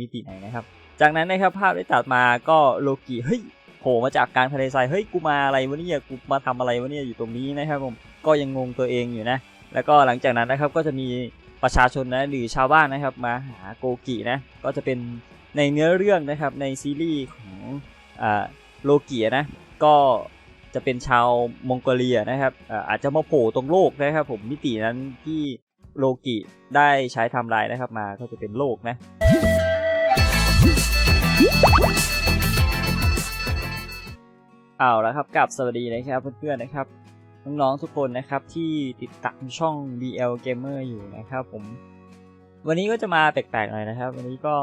มิติไหนนะครับ จากนั้นนะครับภาพได้ตัดมาก็โลกิเฮ้ยโผล่มาจากกางทะเลทรายเฮ้ยกูมาอะไรวะเนี่ยกูมาทำอะไรวะเนี่ยอยู่ตรงนี้นะครับผมก็ยังงงตัวเองอยู่นะ แล้วก็หลังจากนั้นนะครับก็จะมีประชาชนนะหรือชาวบ้านนะครับมาหาโกกินะก็จะเป็นในเนื้อเรื่องนะครับในซีรีส์ของอ่าโลกินะก็จะเป็นชาวมองโกเลียนะครับอาจจะมาโผล่ตรงโลกนะครับผมมิตินั้นที่โลกิได้ใช้ทำลายนะครับมาก็จะเป็นโลกนะ เอาแล้วครับกับสวัสดีนะครับเพื่อนๆนะครับน้องๆทุกคนนะครับที่ติดตามช่อง BL Gamer อยู่นะครับผมวันนี้ก็จะมาแปลกๆหน่อยนะครับ วันนี้ก็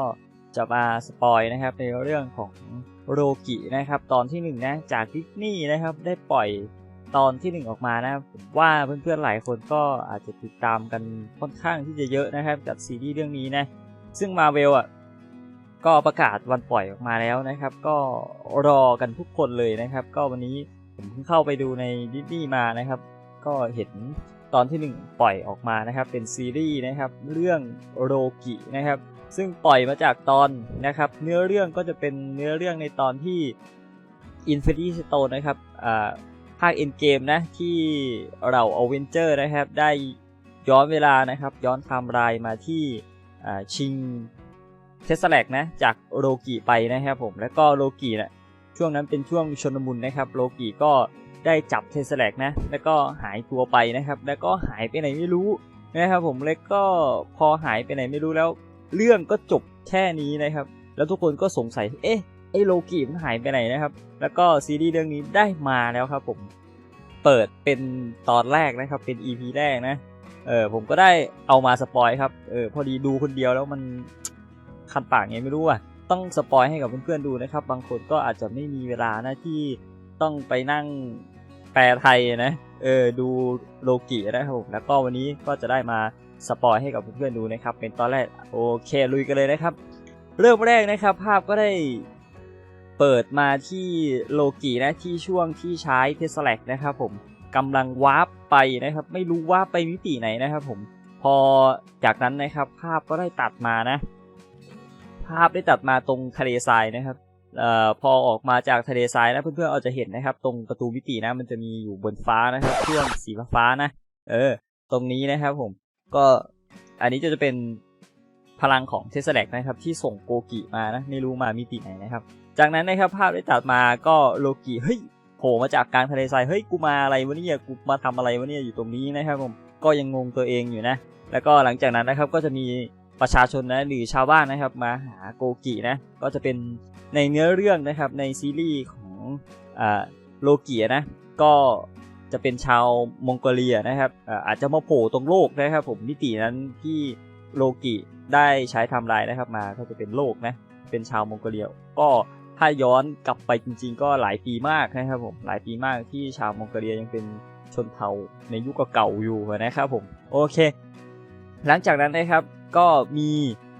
จะมาสปอยนะครับในเรื่องของโรกินะครับ ตอนที่หนึ่งนะจากดิสนีย์นะครับได้ปล่อยตอนที่หนึ่งออกมานะครับผมว่าเพื่อนๆหลายคนก็อาจจะติดตามกันค่อนข้างที่จะเยอะนะครับกับซีรีส์เรื่องนี้นะซึ่งมาเวลอะ ก็ประกาศวันปล่อยออกมาแล้วนะครับ ก็รอกันทุกคนเลยนะครับ ก็วันนี้ผมเพิ่งเข้าไปดูในดิสนีย์มานะครับ ก็เห็นตอนที่ 1 ปล่อยออกมานะครับ เป็นซีรีส์นะครับ เรื่องโรกินะครับ ซึ่งปล่อยมาจากตอนนะครับ เนื้อเรื่องก็จะเป็นเนื้อเรื่องในตอนที่ Infinity Stone นะครับอ่าภาค Endgame นะที่เราอเวนเจอร์นะครับ ได้ย้อนเวลานะครับ ย้อนไทม์ไลน์มาที่ชิง เทสแลกนะจากโลกิไปนะครับผมแล้วก็โลกินะช่วงนั้นเป็นช่วงชนมุนนะครับโลกิก็ได้จับเทสแลกนะ แล้วก็หายตัวไปนะครับ แล้วก็หายไปไหนไม่รู้นะครับผมแล้วก็พอหายไปไหนไม่รู้แล้ว เรื่องก็จบแค่นี้นะครับ แล้วทุกคนก็สงสัยเอ๊ะไอโลกิมันหายไปไหนนะครับ แล้วก็ซีรีส์เรื่องนี้ได้มาแล้วครับผมเปิดเป็นตอนแรกนะครับเป็น EP แรกนะเออผมก็ได้เอามาสปอยครับเออพอดีดูคนเดียวแล้วมัน คันปากไงไม่รู้อะต้องสปอยให้กับเพื่อนๆดูนะครับ บางคนก็อาจจะไม่มีเวลานะที่ต้องไปนั่งแปลไทยนะเออดูโลกินะครับผมแล้วก็วันนี้ก็จะได้มาสปอยให้กับเพื่อนๆดูนะครับ เป็นตอนแรกโอเคลุยกันเลยนะครับ เริ่มแรกนะครับ ภาพก็ได้เปิดมาที่โลกินะที่ช่วงที่ใช้เทสแลกนะครับผมกำลังวาร์ปไปนะครับ ไม่รู้ว่าไปมิติไหนนะครับผมพอจากนั้นนะครับภาพก็ได้ตัดมานะาพได้ตัดมาตรงทะเลทรายนะครับเอ่อพอออกมาจากทะเลทรายนะเพื่อนๆอาจจะเห็นนะครับ ตรงประตูมิตินะ มันจะมีอยู่บนฟ้านะครับเครื่องสีฟ้านะ เออ ตรงนี้นะครับผมก็อันนี้จะเป็นพลังของเทสแลกนะครับที่ส่งโกกิมานะไม่รู้มามิติไหนนะครับ จากนั้นนะครับภาพได้ตัดมาก็โลกิเฮ้ยโผล่มาจากกลางทะเลทรายเฮ้ยกูมาอะไรวะเนี่ยกูมาทำอะไรวะเนี่ยอยู่ตรงนี้นะครับผมก็ยังงงตัวเองอยู่นะ แล้วก็หลังจากนั้นนะครับก็จะมี ประชาชนนะหรือชาวบ้านนะครับมาหาโกกินะก็จะเป็นในเนื้อเรื่องนะครับในซีรีส์ของอโลกินะก็จะเป็นชาวมองโกเลียนะครับอาจจะมาโผล่ตรงโลกนะครับผมมิตินั้นที่โลกิได้ใช้ทำลายนะครับมาก็จะเป็นโลกนะเป็นชาวมองโกเลีย ก็ถ้าย้อนกลับไปจริง ๆ ก็หลายปีมากนะครับผมหลายปีมากที่ชาวมองโกเลียยังเป็นชนเผ่าในยุคเก่าอยู่นะครับผมโอเค หลังจากนั้นนะครับ ก็มี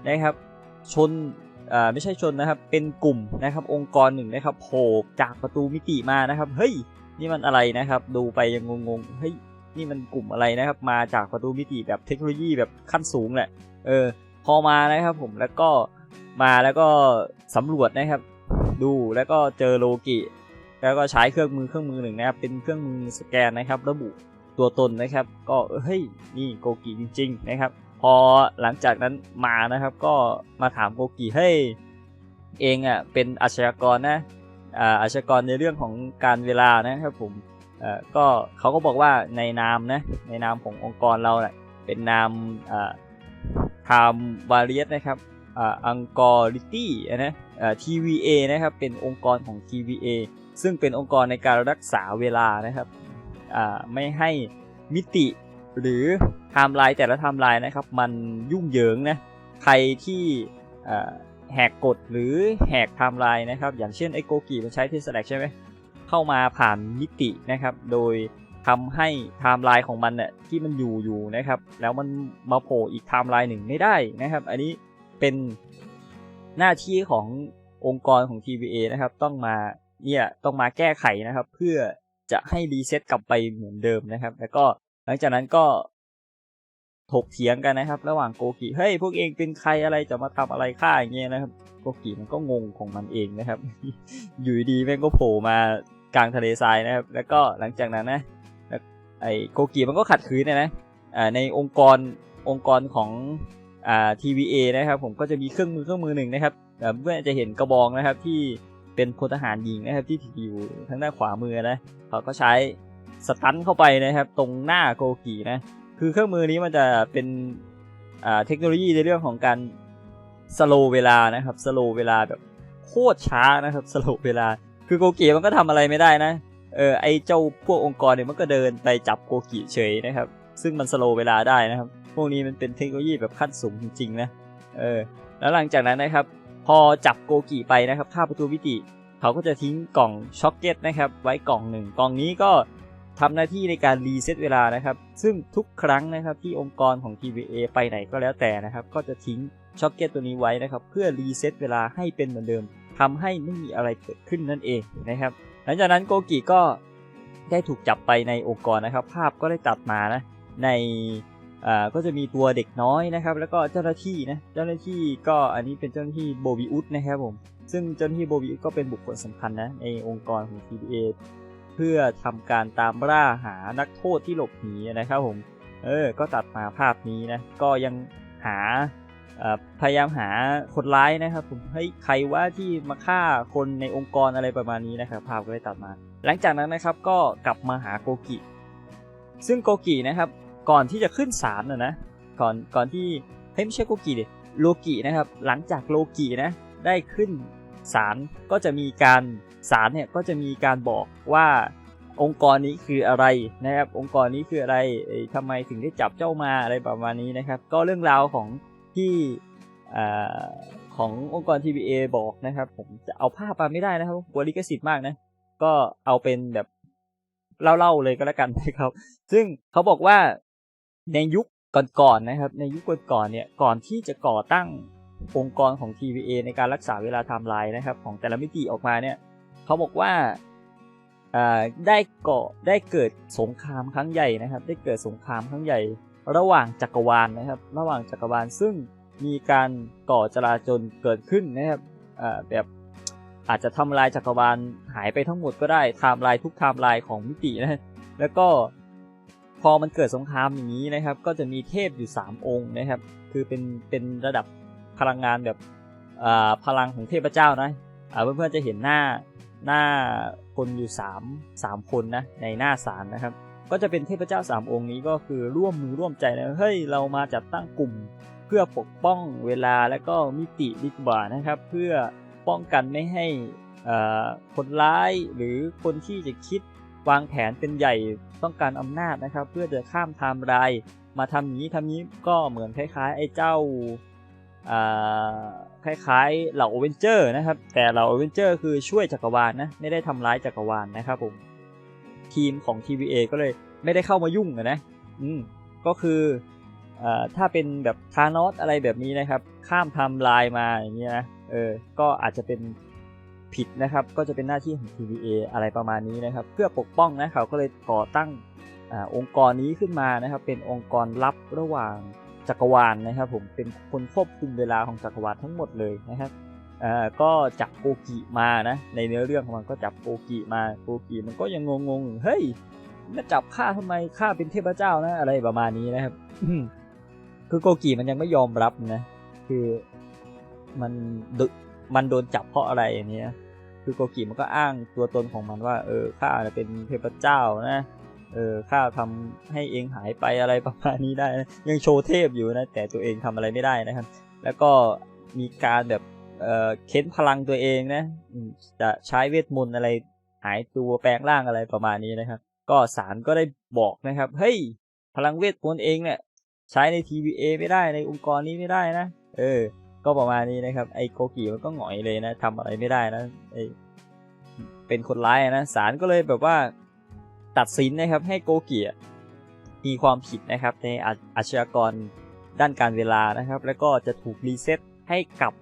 นะครับชนอ่าไม่ใช่ชนนะครับ เป็นกลุ่มนะครับองค์กรหนึ่งนะครับโผล่จากประตูมิติมานะครับ เฮ้ย นี่มันอะไรนะครับ ดูไปยังงงๆ เฮ้ย นี่มันกลุ่มอะไรนะครับ มาจากประตูมิติแบบเทคโนโลยีแบบขั้นสูงแหละ เออ พอมานะครับผม แล้วก็มาแล้วก็สำรวจนะครับ ดูแล้วก็เจอโลกิ แล้วก็ใช้เครื่องมือเครื่องมือหนึ่งนะครับ เป็นเครื่องมือสแกนนะครับ ระบุตัวตนนะครับ ก็เฮ้ย นี่โกกิจริง ๆ นะครับ พอหลังจากนั้นมานะครับก็มาถามโกกิเฮ้เองอะเป็นอาชญากรนะอ่าอาชญากรในเรื่องของการเวลานะครับผมอ่ก็เขาก็บอกว่าในนามนะในนามขององค์กรเราเนะ่ยเป็นนามอ่าไทม์วาเรียสนะครับอ่าอังกอริตี้นะอ่า TVA นะครับเป็นองค์กรของ TVA ซึ่งเป็นองค์กรในการรักษาเวลานะครับอ่าไม่ให้มิติ หรือไทม์ไลน์แต่ละไทม์ไลน์นะครับ มันยุ่งเหยิงนะใครที่แหกกฎหรือแหกไทม์ไลน์นะครับ อย่างเช่นไอโกกิมันใช้เทสแลกใช่ไหมเข้ามาผ่านมิตินะครับ โดยทำให้ไทม์ไลน์ของมันเนี่ยที่มันอยู่อยู่นะครับ แล้วมันมาโผล่อีกไทม์ไลน์หนึ่งไม่ได้นะครับ อันนี้เป็นหน้าที่ขององค์กรของ TVA นะครับ ต้องมาเนี่ยต้องมาแก้ไขนะครับ เพื่อจะให้รีเซ็ตกลับไปเหมือนเดิมนะครับ แล้วก็ หลังจากนั้นก็ถกเถียงกันนะครับ ระหว่างโกกิเฮ้ยพวกเองเป็นใครอะไรจะมาทำอะไรข้าอย่างเงี้ยนะครับ โกกิมันก็งงของมันเองนะครับ อยู่ดีแม่งก็โผล่มากลางทะเลทรายนะครับ แล้วก็หลังจากนั้นนะไอโกกิมันก็ขัดขืนนะนะในองค์กรองค์กรของอ่า TVA นะครับ ผมก็จะมีเครื่องมือเครื่องมือหนึ่งนะครับเพื่อนจะเห็นกระบองนะครับที่เป็นพลทหารหญิงนะครับที่ถืออยู่ทางด้านขวามือนะเขาก็ใช้ สตันเข้าไปนะครับ ตรงหน้าโกกินะ คือเครื่องมือนี้มันจะเป็นเทคโนโลยีในเรื่องของการสโลเวลานะครับสโลเวลาแบบโคตรช้านะครับสโลเวลา คือโกกิมันก็ทำอะไรไม่ได้นะเออไอเจ้าพวกองค์กรเนี่ยมันก็เดินไปจับโกกิเฉยนะครับ ซึ่งมันสโลเวลาได้นะครับ พวกนี้มันเป็นเทคโนโลยีแบบขั้นสูงจริงๆนะเออแล้วหลังจากนั้นนะครับ พอจับโกกิไปนะครับข้าประตูมิติ เขาก็จะทิ้งกล่องช็อกเก็ตนะครับ ไว้กล่องหนึ่งกล่องนี้ก็ ทำหน้าที่ในการรีเซ็ตเวลานะครับ ซึ่งทุกครั้งนะครับที่องค์กรของ TVA ไปไหนก็แล้วแต่นะครับ ก็จะทิ้งช็อกเก็ตตัวนี้ไว้นะครับ เพื่อรีเซ็ตเวลาให้เป็นเหมือนเดิมทำให้ไม่มีอะไรเกิดขึ้นนั่นเองนะครับ หลังจากนั้นโกกิก็ได้ถูกจับไปในองค์กรนะครับ ภาพก็ได้ตัดมานะในก็จะมีตัวเด็กน้อยนะครับ แล้วก็เจ้าหน้าที่นะเจ้าหน้าที่ก็อันนี้เป็นเจ้าหน้าที่โบวิอุสนะครับผมซึ่งเจ้าหน้าที่โบวิอุสก็เป็นบุคคลสำคัญนะในองค์กรของ TVA เพื่อทำการตามล่าหานักโทษที่หลบหนีนะครับผม เออ ก็ตัดมาภาพนี้นะ ก็ยังหาพยายามหาคนร้ายนะครับผมเฮ้ยใครว่าที่มาฆ่าคนในองค์กรอะไรประมาณนี้นะครับภาพก็ได้ตัดมา หลังจากนั้นนะครับก็กลับมาหาโกกิ ซึ่งโกกินะครับ ก่อนที่จะขึ้นศาลนะนะก่อนก่อนที่เฮ้ยไม่ใช่โกกิดิโลกินะครับ หลังจากโลกินะได้ขึ้นศาลก็จะมีการ ศาลเนี่ยก็จะมีการบอกว่าองค์กรนี้คืออะไรนะครับ องค์กรนี้คืออะไรทำไมถึงได้จับเจ้ามาอะไรประมาณนี้นะครับ ก็เรื่องราวของที่ขององค์กร TVA บอกนะครับ ผมจะเอาภาพมาไม่ได้นะครับกลัวลิขสิทธิ์มากนะ ก็เอาเป็นแบบเล่าๆเลยก็แล้วกันนะครับ ซึ่งเขาบอกว่าในยุคก่อนๆนะครับ ในยุคก่อนๆเนี่ยก่อนที่จะก่อตั้งองค์กรของ TVA ในการรักษาเวลาไทม์ไลน์นะครับ ของแต่ละมิติออกมาเนี่ย เขาบอกว่าได้ก่อได้เกิดสงครามครั้งใหญ่นะครับ ได้เกิดสงครามครั้งใหญ่ ระหว่างจักรวาลนะครับ ระหว่างจักรวาลซึ่งมีการก่อจลาจลเกิดขึ้นนะครับแบบอาจจะทำลายจักรวาลหายไปทั้งหมดก็ได้ไทม์ไลน์ทุกไทม์ไลน์ของมิตินะแล้วก็พอมันเกิดสงครามอย่างนี้นะครับ ก็จะมีเทพอยู่ 3 องค์นะครับ คือเป็นเป็นระดับพลังงานแบบพลังของเทพเจ้านะเพื่อนๆจะเห็นหน้า หน้าคนอยู่ 3 3 คนนะในหน้าศาลนะครับ ก็จะเป็นเทพเจ้า 3 องค์นี้ก็คือร่วมมือร่วมใจนะเฮ้ยเรามาจัดตั้งกลุ่ม เพื่อปกป้องเวลาและก็มิติดีกว่านะครับ เพื่อป้องกันไม่ให้คนร้ายหรือคนที่จะคิดวางแผนเป็นใหญ่ต้องการอำนาจนะครับ เพื่อจะข้ามไทม์ไลน์มาทำนี้ทำนี้ก็เหมือนคล้ายๆ ไอ้เจ้า คล้ายๆเหล่าอเวนเจอร์นะครับ แต่เหล่าอเวนเจอร์คือช่วยจักรวาลนะไม่ได้ทำร้ายจักรวาลนะครับผมทีมของ TVA ก็เลยไม่ได้เข้ามายุ่งนะอืมก็คืออถ้าเป็นแบบทานอสอะไรแบบนี้นะครับ ข้ามทม์ไลน์มาอย่างเงี้ยนะเออก็อาจจะเป็นผิดนะครับก็จะเป็นหน้าที่ของ TVA อะไรประมาณนี้นะครับ เพื่อปกป้องนะเขาก็เลยก่อตั้งอองค์กรนี้ขึ้นมานะครับ เป็นองค์กรลับระหว่าง จักรวาลนะครับ ผมเป็นคนควบคุมเวลาของจักรวาลทั้งหมดเลยนะครับก็จับโกกิมานะ ในเนื้อเรื่องของมันก็จับโกกิมาโกกิมันก็ยังงงๆเฮ้ยมาจับข้าทำไมข้าเป็นเทพเจ้านะอะไรประมาณนี้นะครับคือโกกิมันยังไม่ยอมรับนะคือมันมันโดนจับเพราะอะไรอย่างเนี้ยคือโกกิมันก็อ้างตัวตนของมันว่า เออข้าเป็นเทพเจ้านะ เออข้าทำให้เองหายไปอะไรประมาณนี้ได้นะยังโชว์เทพอยู่นะแต่ตัวเองทำอะไรไม่ได้นะครับ แล้วก็มีการแบบเออเค้นพลังตัวเองนะจะใช้เวทมนต์อะไรหายตัวแปลงร่างอะไรประมาณนี้นะครับ ก็สารก็ได้บอกนะครับเฮ้ยพลังเวทมนต์เองเนี่ยใช้ใน TVA ไม่ได้ในองค์กรนี้ไม่ได้นะ เออ ก็ประมาณนี้นะครับ ไอ้โกกิมันก็หงอยเลยนะทำอะไรไม่ได้นะไอเป็นคนร้ายนะสารก็เลยแบบว่า ตัดสินนะครับให้โกเกียมีความผิดนะครับในอาชญากรด้านการเวลานะครับ แล้วก็จะถูกรีเซ็ตให้กลับ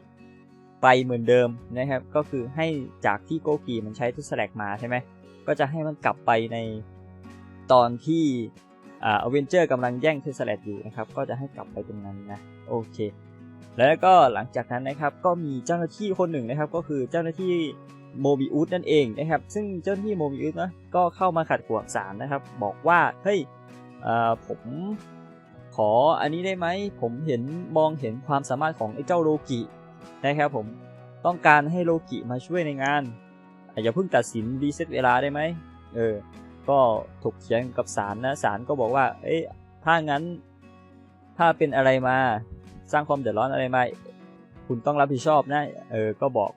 ไปเหมือนเดิมนะครับ ก็คือให้จากที่โกกีมันใช้ทุสแลกมาใช่ไหมก็จะให้มันกลับไปในตอนที่อ่าอเวนเจอร์กำลังแย่งเทสเลตอยู่นะครับ ก็จะให้กลับไปตรงนั้นนะโอเค แล้วก็หลังจากนั้นนะครับก็มีเจ้าหน้าที่คนหนึ่งนะครับ ก็คือเจ้าหน้าที่ โมบิอุสนั่นเองนะครับ ซึ่งเจ้าหน้าที่โมบิอุสนะก็เข้ามาขัดขวางศาลนะครับ บอกว่าเฮ้ยผมขออันนี้ได้ไหมผมเห็นมองเห็นความสามารถของไอ้เจ้าโลกินะครับผมต้องการให้โลกิมาช่วยในงานอะอย่าเพิ่งตัดสินรีเซ็ตเวลาได้ไหมเออก็ถกเถียงกับศาลนะศาลก็บอกว่า เอ้ยถ้างั้นถ้าเป็นอะไรมาสร้างความเดือดร้อนอะไรมา คุณต้องรับผิดชอบนะ เออ ก็บอก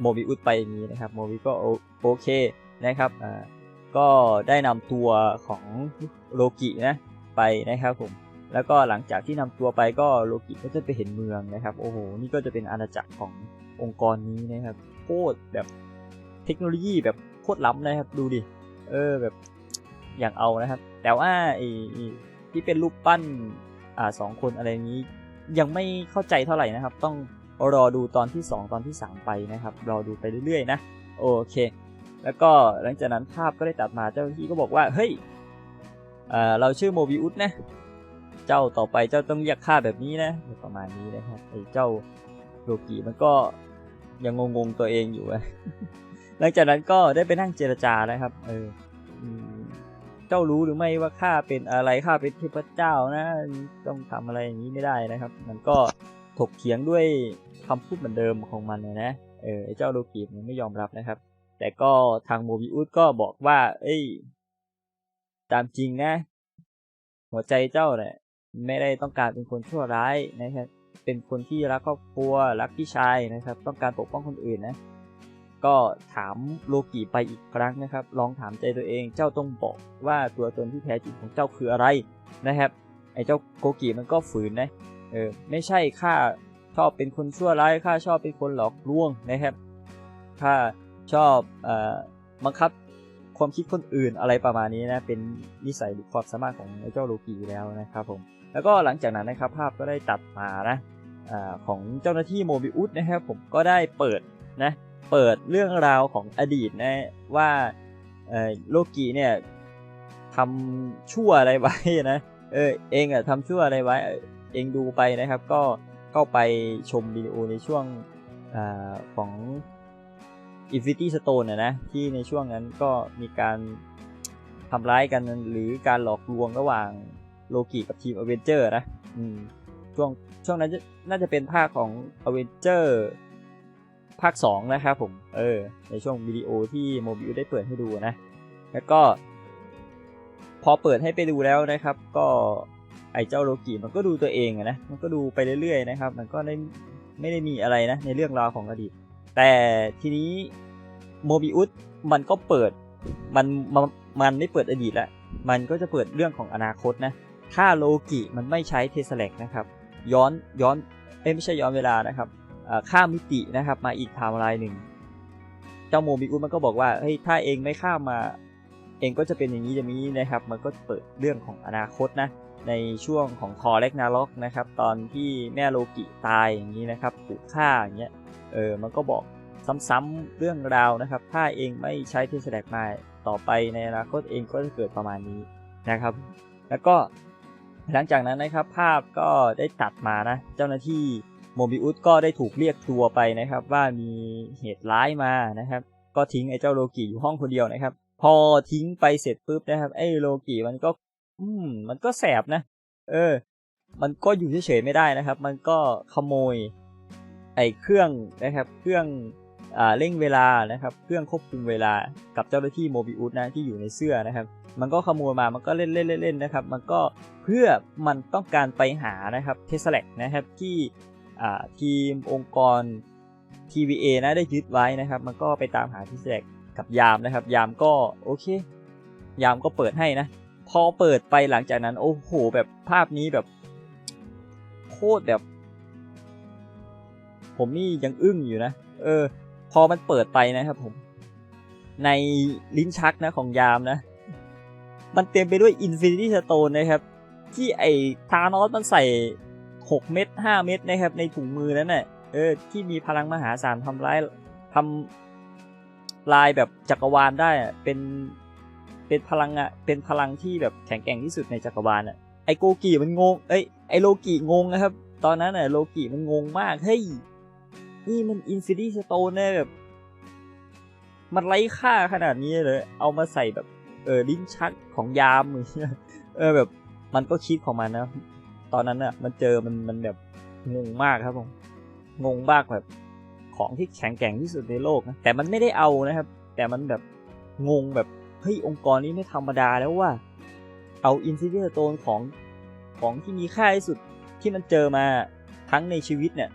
โมบิอุสไปอย่างนี้นะครับโมบิก็โอเคนะครับอ่าก็ได้นำตัวของโลกินะไปนะครับผมแล้วก็หลังจากที่นำตัวไปก็โลกิก็จะไปเห็นเมืองนะครับโอ้โหนี่ก็จะเป็นอาณาจักรขององค์กรนี้นะครับโคตรแบบเทคโนโลยีแบบโคตรล้ำนะครับดูดิเออแบบอย่างเอานะครับ แต่ว่าไอ้ที่เป็นรูปปั้นอ่าสองคนอะไรนี้ยังไม่เข้าใจเท่าไหร่นะครับ ต้อง รอดูตอนที่ 2 ตอนที่ 3 ไปนะครับ รอดูไปเรื่อยๆ นะ โอเค แล้วก็หลังจากนั้นภาพก็ได้ตัดมาเจ้าหน้าที่ก็บอกว่า เฮ้ยเเราชื่อโมบิอุสนะ เจ้าต่อไปเจ้าต้องเรียกข้าแบบนี้นะ ประมาณนี้นะครับ ไอ้เจ้าโลกิมันก็ยังงงๆตัวเองอยู่อะหลังจากนั้นก็ได้ไปนั่งเจรจานะครับ เออเจ้ารู้หรือไม่ว่าข้าเป็นอะไรข้าเป็นเทพเจ้านะ ต้องทำอะไรอย่างนี้ไม่ได้นะครับ มันก็ ถกเถียงด้วยคำพูดเหมือนเดิมของมันนะนะเออไอ้เจ้าโลกิมันไม่ยอมรับนะครับ แต่ก็ทางโมบิอุสก็บอกว่า เอ้ย ตามจริงนะ หัวใจเจ้าเนี่ยไม่ได้ต้องการเป็นคนชั่วร้ายนะครับ เป็นคนที่รักครอบครัวรักพี่ชายนะครับ ต้องการปกป้องคนอื่นนะ ก็ถามโลกิไปอีกครั้งนะครับ ลองถามใจตัวเอง เจ้าต้องบอกว่าตัวตนที่แท้จริงของเจ้าคืออะไรนะครับ ไอ้เจ้าโกกิมันก็ฝืนนะ เออไม่ใช่ข้าชอบเป็นคนชั่วร้ายข้าชอบเป็นคนหลอกลวงนะครับข้าชอบเอ่อบังคับความคิดคนอื่นอะไรประมาณนี้นะเป็นนิสัยหรือความสามารถของเจ้าโลกิอยู่แล้วนะครับผมแล้วก็หลังจากนั้นนะครับภาพก็ได้ตัดมานะอของเจ้าหน้าที่โมบิอุสนะครับผมก็ได้เปิดนะเปิดเรื่องราวของอดีตนะว่าโลกีเนี่ยทำชั่วอะไรไว้นะเออเองอะทำชั่วอะไรไว้ เองดูไปนะครับ ก็เข้าไปชมวิดีโอในช่วงอของ Infinity Stone นะนะที่ในช่วงนั้นก็มีการทำร้ายกันหรือการหลอกลวงระหว่างโลกิกับทีมอเวนเจอร์นะช่วงช่วงนั้นน่าจะเป็นภาคของอเวนเจอร์ภาค 2 นะครับผม เออ ในช่วงวิดีโอที่โมบิลได้เปิดให้ดูนะ แล้วก็ พอเปิดให้ไปดูแล้วนะครับ ก็ ไอเจ้าโลกิมันก็ดูตัวเองนะมันก็ดูไปเรื่อยๆนะครับ มันก็ได้ไม่ได้มีอะไรนะในเรื่องราวของอดีต แต่ทีนี้โมบิอุสมันก็เปิดมันมันมันไม่เปิดอดีตแล้วมันก็จะเปิดเรื่องของอนาคตนะถ้าโลกิมันไม่ใช้เทสแลกนะครับ ย้อนย้อนเอ้ไม่ใช่ย้อนเวลานะครับข้ามมิตินะครับมาอีกไทม์ไลน์หนึ่งเจ้าโมบิอุสมันก็บอกว่าเฮ้ยถ้าเองไม่ข้ามมา เองก็จะเป็นอย่างนี้อย่างนี้นะครับ มันก็เปิดเรื่องของอนาคตนะ ในช่วงของทอเล็กนาล็อกนะครับ ตอนที่แม่โลกิตายอย่างนี้นะครับถูกฆ่าอย่างเงี้ยเออมันก็บอกซ้ำๆเรื่องราวนะครับ ถ้าเองไม่ใช้เทสแลกมาต่อไปในอนาคตเองก็จะเกิดประมาณนี้นะครับ แล้วก็หลังจากนั้นนะครับภาพก็ได้ตัดมานะ เจ้าหน้าที่โมบิอุสก็ได้ถูกเรียกตัวไปนะครับ ว่ามีเหตุร้ายมานะครับ ก็ทิ้งไอ้เจ้าโลกิอยู่ห้องคนเดียวนะครับ พอทิ้งไปเสร็จปุ๊บนะครับไอ้โลกิมันก็ อืม มันก็แสบนะ เออ มันก็อยู่เฉยๆไม่ได้นะครับ มันก็ขโมย ไอ้เครื่องนะครับ เครื่องอ่าเร่งเวลานะครับ เครื่องควบคุมเวลากับเจ้าหน้าที่โมบิอุสนะที่อยู่ในเสื้อนะครับ มันก็ขโมยมา มันก็เล่นเล่นเล่นๆๆนะครับ มันก็เพื่อมันต้องการไปหานะครับเทสแลกนะครับที่ทีมองค์กร TVA นะได้ยึดไว้นะครับ มันก็ไปตามหาเที่แจกกับยามนะครับ ยามก็โอเค ยามก็เปิดให้นะ พอเปิดไปหลังจากนั้น โอ้โห แบบภาพนี้แบบ โคตรแบบ ผมนี่ยังอึ้งอยู่นะ เออ พอมันเปิดไปนะครับผม ในลิ้นชักนะของยามนะ มันเต็มไปด้วย Infinity Stone นนะครับ ที่ไอ้ทานอสมันใส่ 6 เม็ด5 เม็ดนะครับ ในถุงมือนั้นน่ะเออ ที่มีพลังมหาศาลทำร้ายทำลายแบบจักรวาลได้เป็น เป็นพลังอะเป็นพลังที่แบบแข็งแกร่งที่สุดในจักรวาลอะไอโกกิมันงง เอ้ยไอโลกิงงนะครับ ตอนนั้นอะโลกิมันงงมากเฮ้ยนี่มันอินฟินิตี้สโตนเนี่ยแบบมันไร้ค่าขนาดนี้เลย เอามาใส่แบบเออลิ้นชักของยามเงี้ยเออแบบมันก็คิดของมันนะ ตอนนั้นอะมันเจอมันมันแบบงงมากครับผมงงมากแบบของที่แข็งแกร่งที่สุดในโลกนะแต่มันไม่ได้เอานะครับ แต่มันแบบงงแบบ เฮ้ยองค์กรนี้ไม่ธรรมดาแล้วว่า เอาอินซิเดียโตนของของที่มีค่าที่สุดที่มันเจอมาทั้งในชีวิตเนี่ย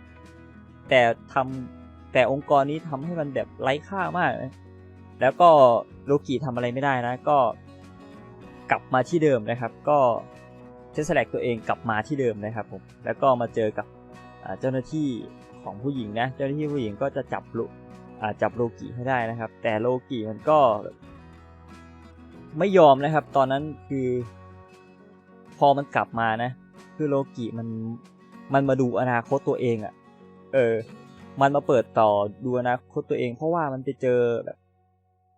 แต่ทำแต่องค์กรนี้ทำให้มันแบบไร้ค่ามาก แล้วก็โลกิทำอะไรไม่ได้นะ ก็กลับมาที่เดิมนะครับ ก็เทสแลกตัวเองกลับมาที่เดิมนะครับผม แล้วก็มาเจอกับเจ้าหน้าที่ของผู้หญิงนะ เจ้าหน้าที่ผู้หญิงก็จะจับโลจับโลกิให้ได้นะครับ แต่โลกิมันก็ ไม่ยอมนะครับ ตอนนั้นคือ พอมันกลับมานะ คือโลกิมันมันมาดูอนาคตตัวเองอะ่ะ เออ มันมาเปิดต่อดูอนาคตตัวเอง เพราะว่ามันไปเจอแบบ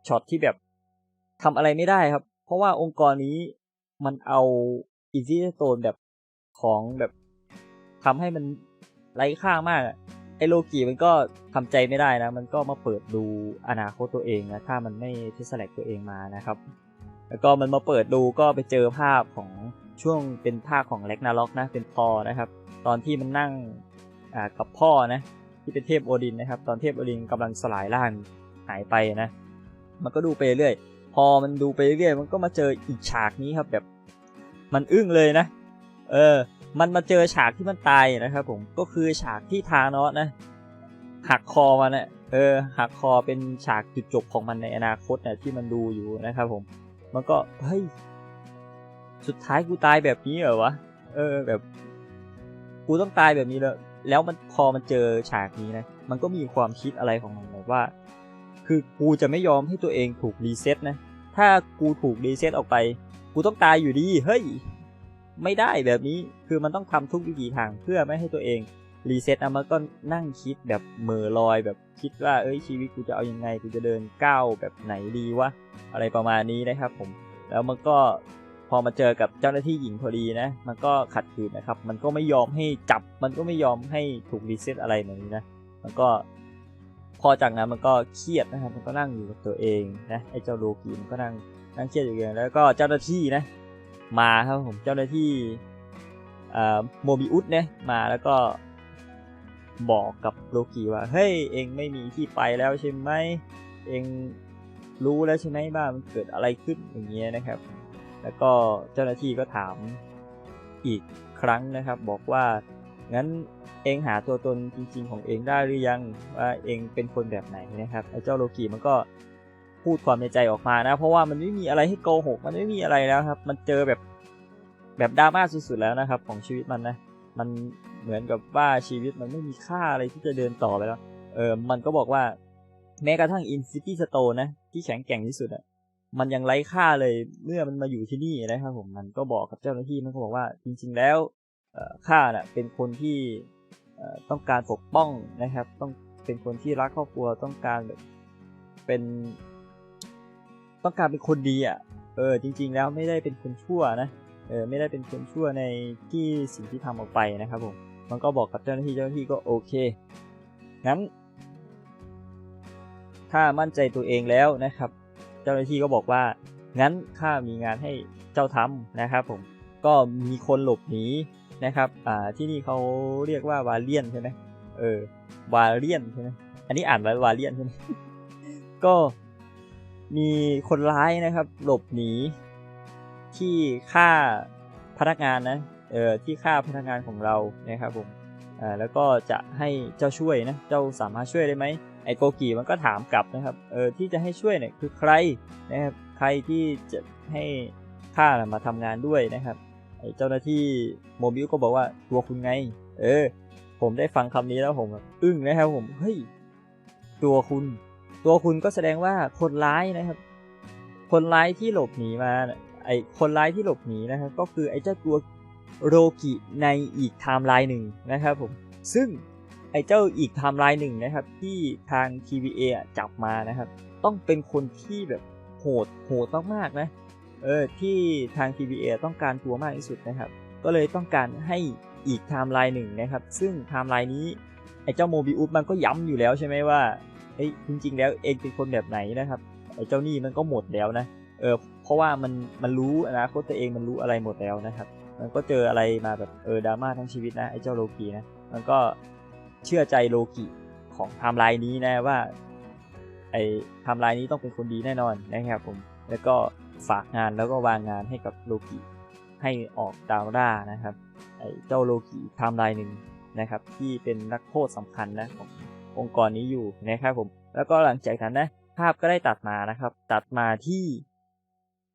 ช็อตที่แบบทำอะไรไม่ได้ครับ เพราะว่าองค์กรนี้มันเอาอินซิโตนแบบของแบบทำให้มันไร้ค่ามากไอโลกิมันก็ทำใจไม่ได้นะ มันก็มาเปิดดูอนาคตตัวเองนะ ถ้ามันไม่เทสแลกตัวเองมานะครับ แล้วก็มันมาเปิดดูก็ไปเจอภาพของช่วงเป็นภาพของเล็กนาล็อกนะเป็นพอนะครับ ตอนที่มันนั่งกับพ่อนะที่เป็นเทพโอดินนะครับ ตอนเทพโอดินกำลังสลายร่างหายไปนะ มันก็ดูไปเรื่อยพอมันดูไปเรื่อยมันก็มาเจออีกฉากนี้ครับแบบมันอึ้งเลยนะ เออ มันมาเจอฉากที่มันตายนะครับผมก็คือฉากที่ทานอสนะหักคอมันนะเออหักคอเป็นฉากจุดจบของมันในอนาคตนี่ยที่มันดูอยู่นะครับผม มันก็เฮ้ยสุดท้ายกูตายแบบนี้เหรอวะเออแบบ กูต้องตายแบบนี้แล้วแล้วมันพอมันเจอฉากนี้นะ มันก็มีความคิดอะไรของมันแบบว่า คือกูจะไม่ยอมให้ตัวเองถูกรีเซ็ตนะ ถ้ากูถูกรีเซ็ตออกไป กูต้องตายอยู่ดี เฮ้ย ไม่ได้แบบนี้ คือมันต้องทำทุกวิธีทางเพื่อไม่ให้ตัวเอง รีเซ็ตอะมันก็นั่งคิดแบบเหม่อลอยแบบคิดว่าเอ้ยชีวิตกูจะเอายังไงกูจะเดินก้าวแบบไหนดีวะอะไรประมาณนี้นะครับผมแล้วมันก็พอมาเจอกับเจ้าหน้าที่หญิงพอดีนะ มันก็ขัดขืนนะครับ มันก็ไม่ยอมให้จับ มันก็ไม่ยอมให้ถูกรีเซ็ตอะไรแบบนี้นะ มันก็พอจากนั้นมันก็เครียดนะครับ มันก็นั่งอยู่กับตัวเองนะ ไอ้เจ้าโลกีมันก็นั่งนั่งเครียดอยู่อย่างแล้วก็เจ้าหน้าที่นะ มาครับผม เจ้าหน้าที่โมบิอุสเนี่ยมาแล้วก็ บอกกับโลกีว่าเฮ้ยเองไม่มีที่ไปแล้วใช่ไหมเองรู้แล้วใช่ไหมบ้ามันเกิดอะไรขึ้นอย่างเงี้ยนะครับ แล้วก็เจ้าหน้าที่ก็ถามอีกครั้งนะครับ บอกว่างั้นเองหาตัวตนจริง ๆ ของเองได้หรือยังว่าเองเป็นคนแบบไหนนะครับไอ้เจ้าโลกีมันก็พูดความในใจออกมานะ เพราะว่ามันไม่มีอะไรให้โกหก มันไม่มีอะไรแล้วครับ มันเจอแบบแบบดราม่าสุดๆแล้วนะครับ ของชีวิตมันนะ มัน เหมือนกับว่าชีวิตมันไม่มีค่าอะไรที่จะเดินต่อไปแล้ว เออ มันก็บอกว่า แม้กระทั่งอินฟินิตี้สโตนะ ที่แข็งแกร่งที่สุดอะมันยังไร้ค่าเลยเมื่อมันมาอยู่ที่นี่นะครับผมมันก็บอกกับเจ้าหน้าที่มันก็บอกว่าจริง ๆ แล้วข้าน่ะเป็นคนที่ต้องการปกป้องนะครับ ต้องเป็นคนที่รักครอบครัวต้องการแบบเป็น ต้องการเป็นคนดีอะเออ จริง ๆ แล้วไม่ได้เป็นคนชั่วนะเออไม่ได้เป็นคนชั่วในที่สิ่งที่ทำออกไปนะครับผม มันก็บอกกับเจ้าหน้าที่เจ้าหน้าที่ก็โอเค งั้น ถ้ามั่นใจตัวเองแล้วนะครับ เจ้าหน้าที่ก็บอกว่า งั้นข้ามีงานให้เจ้าทำนะครับผม ก็มีคนหลบหนีนะครับ อ่า ที่นี่เขาเรียกว่าวาเลียนใช่ไหมเออ วาเลียนใช่ไหมอันนี้อ่านว่าวาเลียนใช่ไหมก็มีคนร้ายนะครับ หลบหนีที่ฆ่าพนักงานนะเออที่ฆ่าพนักงานของเรานะครับผมอ่าแล้วก็จะให้เจ้าช่วยนะเจ้าสามารถช่วยได้ไหมไอโกกีมันก็ถามกลับนะครับเออที่จะให้ช่วยเนี่ยคือใครนะครับใครที่จะให้ข้ามาทำงานด้วยนะครับไอเจ้าหน้าที่โมบิลก็บอกว่าตัวคุณไง เออ ผมได้ฟังคำนี้แล้วผมอึ้งนะครับผมเฮ้ยตัวคุณ ตัวคุณก็แสดงว่าคนร้ายนะครับ คนร้ายที่หลบหนีมาไอคนร้ายที่หลบหนีนะครับ ก็คือไอเจ้าตัว โรกิในอีกไทม์ไลน์หนึ่งนะครับผมซึ่งไอ้เจ้าอีกไทม์ไลน์หนึ่งนะครับที่ทาง TVA จับมานะครับ ต้องเป็นคนที่แบบโหดโหดมากๆนะเออที่ทาง TVA ต้องการตัวมากที่สุดนะครับ ก็เลยต้องการให้อีกไทม์ไลน์หนึ่งนะครับ ซึ่งไทม์ไลน์นี้ไอ้เจ้าโมบิอุสมันก็ย้ำอยู่แล้วใช่ไหมว่าเฮ้ยจริงๆแล้วเองเป็นคนแบบไหนนะครับไอ้เจ้านี่มันก็หมดแล้วนะเออเพราะว่ามันมันรู้อนาคตตัวเองมันรู้อะไรหมดแล้วนะครับ มันก็เจออะไรมาแบบเออดราม่าทั้งชีวิตนะไอ้เจ้าโลกีนะมันก็เชื่อใจโลกิของไทม์ไลน์นี้นะว่าไอ้ไทม์ไลน์นี้ต้องเป็นคนดีแน่นอนนะครับผมแล้วก็ฝากงานแล้วก็วางงานให้กับโลกิให้ออกดาวล่านะครับไอ้เจ้าโลกิไทม์ไลน์หนึ่งนะครับที่เป็นนักโทษสำคัญนะขององค์กรนี้อยู่นะครับผมแล้วก็หลังจากนั้นนะภาพก็ได้ตัดมานะครับ ตัดมาที่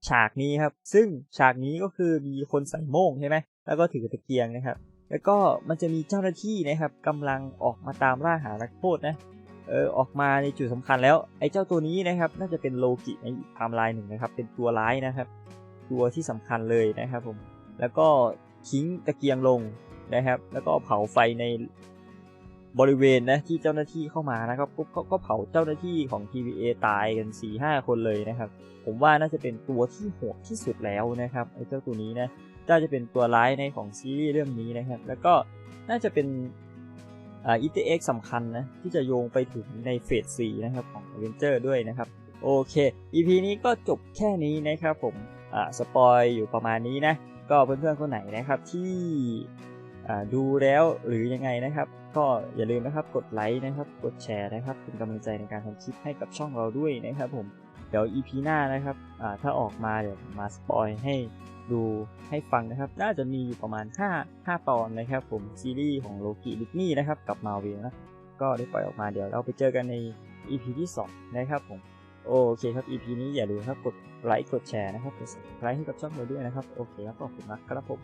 ฉากนี้ครับ ซึ่งฉากนี้ก็คือมีคนใส่โม่งใช่ไหมแล้วก็ถือตะเกียงนะครับ แล้วก็มันจะมีเจ้าหน้าที่นะครับกำลังออกมาตามล่าหานักโทษนะเออออกมาในจุดสำคัญแล้วไอ้เจ้าตัวนี้นะครับน่าจะเป็นโลกิในไทม์ไลน์หนึ่งนะครับ เป็นตัวร้ายนะครับ ตัวที่สำคัญเลยนะครับผมแล้วก็ทิ้งตะเกียงลงนะครับ แล้วก็เผาไฟใน บริเวณนะที่เจ้าหน้าที่เข้ามานะครับก็ก็ก็เผาเจ้าหน้าที่ของ TVA ตายกัน4ี่ห้าคนเลยนะครับ ผมว่าน่าจะเป็นตัวที่โหดที่สุดแล้วนะครับไอ้เจ้าตัวนี้นะน่าจะเป็นตัวร้ายในของซีรีส์เรื่องนี้นะครับ แล้วก็น่าจะเป็นอ่าอีเตเอ็กสำคัญนะที่จะโยงไปถึงในเฟส4นะครับของ a v e n g e r ด้วยนะครับโอเค EP นี้ก็จบแค่นี้นะครับผมอ่าสปอยอยู่ประมาณนี้นะก็เพื่อนๆคนไหนนะครับที่อ่าดูแล้วหรือยังไงนะครับ ก็อย่าลืมนะครับกดไลค์นะครับ กดแชร์นะครับเป็นกำลังใจในการทำคลิปให้กับช่องเราด้วยนะครับผมเดี๋ยว EP หน้านะครับถ้าออกมาเดี๋ยวมาสปอยให้ดูให้ฟังนะครับ น่าจะมีอยู่ประมาณ 5 5 ตอนนะครับ ผมซีรีส์ของโลกิดิสนีย์นะครับกับมาเวลนะก็ได้ปล่อยออกมาเดี๋ยวเราไปเจอกันใน EP ที่ 2 นะครับผมโอเคครับ EP นี้อย่าลืมครับกดไลค์กดแชร์นะครับกด subscribe ให้กับช่องเราด้วยนะครับ โอเคครับขอบคุณมากครับผม